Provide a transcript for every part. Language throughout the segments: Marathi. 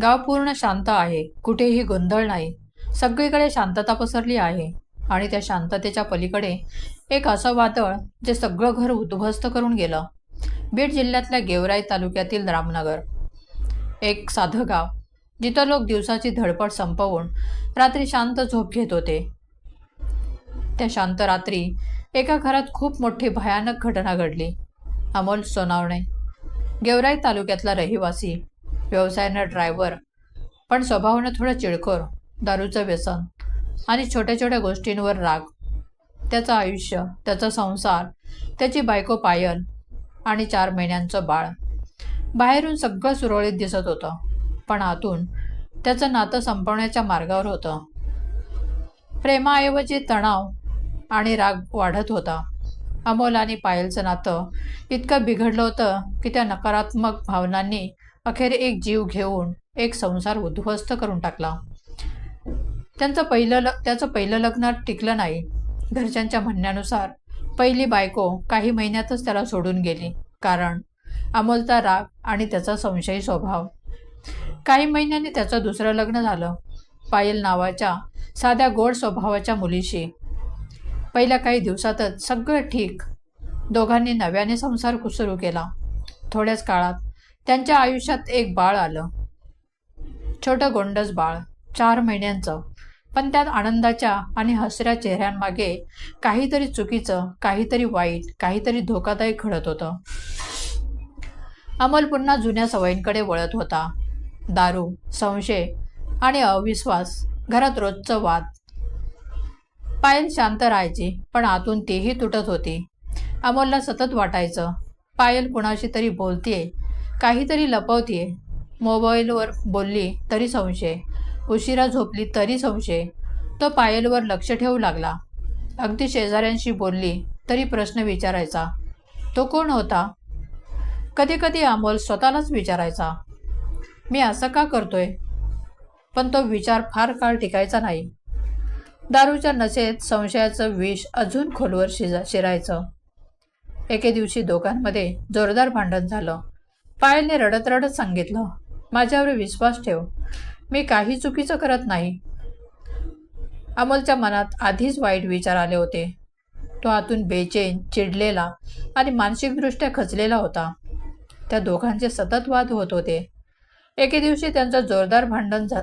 गाव पूर्ण शांत आहे कुठेही गोंधळ नाही. सगळीकडे शांतता पसरली आहे आणि त्या शांततेच्या पलीकडे एक असं वादळ जे सगळं घर उद्ध्वस्त करून गेलं. बीड जिल्ह्यातल्या गेवराई तालुक्यातील रामनगर. एक साधं गाव जिथं लोक दिवसाची धडपड संपवून रात्री शांत झोप घेत होते. त्या शांत रात्री एका घरात खूप मोठी भयानक घटना घडली. अमोल सोनावणे गेवराई तालुक्यातला रहिवासी व्यवसायानं ड्रायव्हर पण स्वभावानं थोडं चिडखोर दारूचं व्यसन आणि छोट्या छोट्या गोष्टींवर राग. त्याचं आयुष्य त्याचा संसार त्याची बायको पायल आणि चार महिन्यांचं बाळ. बाहेरून सगळं सुरळीत दिसत होतं पण आतून त्याचं नातं संपवण्याच्या मार्गावर होतं. प्रेमाऐवजी तणाव आणि राग वाढत होता. अमोल आणि पायलचं नातं इतकं बिघडलं होतं की त्या नकारात्मक भावनांनी अखेर एक जीव घेऊन एक संसार उद्ध्वस्त करून टाकला. त्यांचं पहिलं ल त्याचं पहिलं लग्न टिकलं नाही. घरच्यांच्या म्हणण्यानुसार पहिली बायको काही महिन्यातच त्याला सोडून गेली. कारण अमोलचा राग आणि त्याचा संशयी स्वभाव. काही महिन्यांनी त्याचं दुसरं लग्न झालं. पायल नावाच्या साध्या गोड स्वभावाच्या मुलीशी. पहिल्या काही दिवसातच सगळं ठीक. दोघांनी नव्याने संसार सुरू केला. थोड्याच काळात त्यांच्या आयुष्यात एक बाळ आलं. छोटं गोंडस बाळ चार महिन्यांचं. पण त्यात आनंदाच्या आणि हसऱ्या चेहऱ्यांमागे काहीतरी चुकीचं काहीतरी वाईट काहीतरी धोकादायक घडत होतं. अमोल पुन्हा जुन्या सवयींकडे वळत होता. दारू संशय आणि अविश्वास घरात रोजचं वाद. पायल शांत राहायची पण आतून तीही तुटत होती. अमोलला सतत वाटायचं पायल कुणाशी तरी बोलतीये काहीतरी लपवतीये. मोबाईलवर बोलली तरी संशय. उशिरा झोपली तरी संशय. तो पायलवर लक्ष ठेवू लागला. अगदी शेजाऱ्यांशी बोलली तरी प्रश्न विचारायचा. तो कोण होता? कधी कधी अमोल स्वतःलाच विचारायचा. मी असं का करतोय? पण तो विचार फार काळ टिकायचा नाही. दारूच्या नशेत संशयाचं विष अजून खोलवर शिजा शिरायचं. एके दिवशी दोघांमध्ये जोरदार भांडण झालं. पायलने रडत रडत सांगितलं माझ्यावर विश्वास ठेव. मी काही चुकीचं करत नाही. अमोलच्या मनात आधीच वाईट विचार आले होते. तो आतून बेचैन चिडलेला आणि मानसिकदृष्ट्या खचलेला होता. त्या दोघांचे सतत वाद होत होते. एके दिवशी त्यांचं जोरदार भांडण झा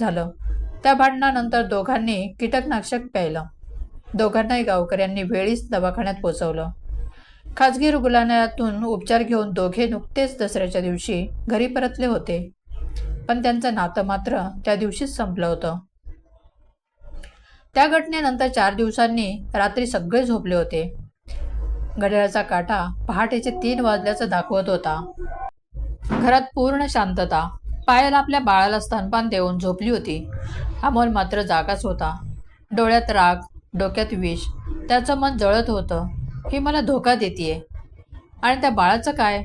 झालं. त्या भांडणानंतर दोघांनी कीटकनाशक प्यायलं. दोघांनाही गावकऱ्यांनी वेळीच दवाखान्यात पोचवलं. खाजगी रुग्णालयातून उपचार घेऊन दोघे नुकतेच दसऱ्याच्या दिवशी घरी परतले होते. पण त्यांचं नातं मात्र त्या दिवशीच संपलं होतं. त्या घटनेनंतर चार दिवसांनी रात्री सगळे झोपले होते. घड्याळाचा काटा पहाटेचे तीन वाजल्याचं दाखवत होता. घरात पूर्ण शांतता. पायल आपल्या बाळाला स्तनपान देऊन झोपली होती. अमोल मात्र जागाच होता. डोळ्यात राग डोक्यात विष त्याचं मन जळत होतं. ही मला धोका देते आणि त्या बाळाचं काय?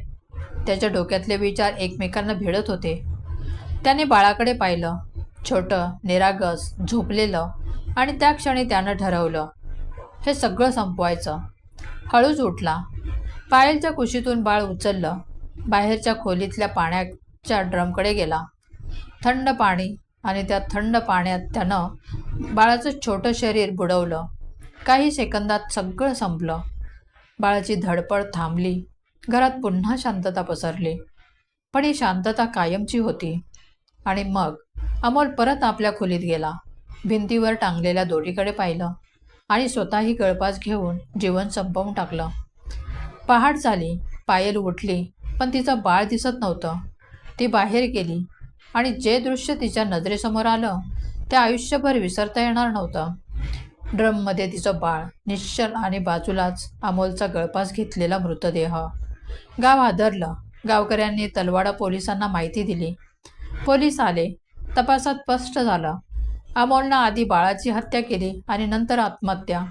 त्याच्या डोक्यातले विचार एकमेकांना भिडत होते. त्याने बाळाकडे पाहिलं. छोटं निरागस झोपलेलं आणि त्या क्षणी त्यानं ठरवलं. हे सगळं संपवायचं. हळूच उठला. पायलच्या कुशीतून बाळ उचललं. बाहेरच्या खोलीतल्या पाण्याच्या ड्रमकडे गेला. थंड पाणी आणि त्या थंड पाण्यात त्यानं बाळाचं छोटं शरीर बुडवलं. काही सेकंदात सगळं संपलं. बाळाची धडपड थांबली. घरात पुन्हा शांतता पसरली. पण ही शांतता कायमची होती. आणि मग अमोल परत आपल्या खोलीत गेला. भिंतीवर टांगलेल्या दोरीकडे पाहिलं आणि स्वतःही गळपास घेऊन जीवन संपवून टाकलं. पहाट झाली. पायल उठली पण तिचं बाळ दिसत नव्हतं. ती बाहेर गेली आणि जे दृश्य तिच्या नजरेसमोर आलं ते आयुष्यभर विसरता येणार नव्हतं. ड्रममध्ये तिचं बाळ निश्चल आणि बाजूलाच अमोलचा गळपास घेतलेला मृतदेह. गाव हादरलं. गावकऱ्यांनी तलवाडा पोलिसांना माहिती दिली. पोलीस आले. तपासात स्पष्ट झालं. अमोलनं आधी बाळाची हत्या केली आणि नंतर आत्महत्या.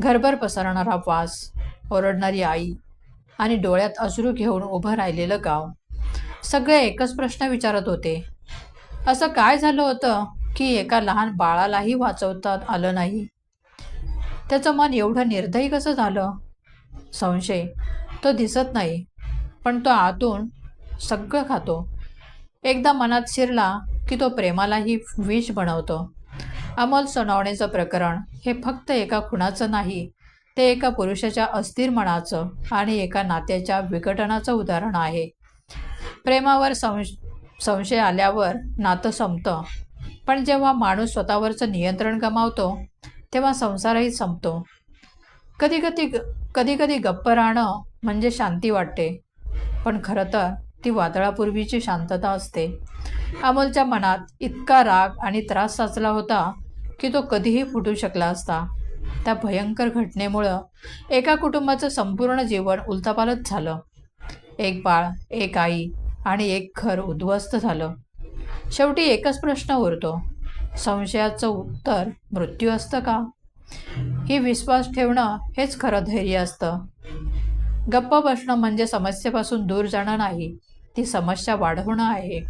घरभर पसरणारा वास ओरडणारी आई आणि डोळ्यात अश्रू घेऊन उभं राहिलेलं गाव. सगळे एकच प्रश्न विचारत होते. असं काय झालं होतं की एका लहान बाळालाही वाचवता आलं नाही? त्याचं मन एवढं निर्दयी कसं झालं? संशय. तो दिसत नाही पण तो आतून सगळं खातो. एकदा मनात शिरला की तो प्रेमालाही विष बनवतो. अमोल सोनावणेचं प्रकरण हे फक्त एका खुणाचं नाही ते एका पुरुषाच्या अस्थिर मनाचं आणि एका नात्याच्या विघटनाचं उदाहरण आहे. प्रेमावर संश संशय आल्यावर नातं संपतं पण जेव्हा माणूस स्वतःवरचं नियंत्रण गमावतो तेव्हा संसारही संपतो. कधी कधी कधी कधी गप्प राहणं म्हणजे शांती वाटते. पण खरं तर ती वादळापूर्वीची शांतता असते. अमोलच्या मनात इतका राग आणि त्रास साचला होता की तो कधीही फुटू शकला असता. त्या भयंकर घटनेमुळं एका कुटुंबाचं संपूर्ण जीवन उलथापालत झालं. एक बाळ एक आई आणि एक घर उद्ध्वस्त झालं. शेवटी एकच प्रश्न उरतो. संशयाचं उत्तर मृत्यू असतं का? ही विश्वास ठेवणं हेच खरं धैर्य असतं. गप्प बसणं म्हणजे समस्येपासून दूर जाणं नाही ती समस्या वाढवणं आहे.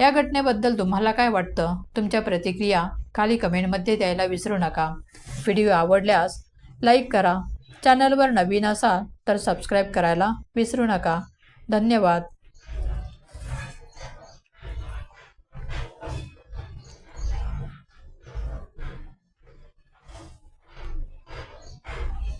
या घटनेबद्दल तुम्हाला काय वाटतं? तुमच्या प्रतिक्रिया खाली कमेंटमध्ये द्यायला विसरू नका. व्हिडिओ आवडल्यास लाईक करा. चॅनलवर नवीन असाल तर सबस्क्राईब करायला विसरू नका. धन्यवाद.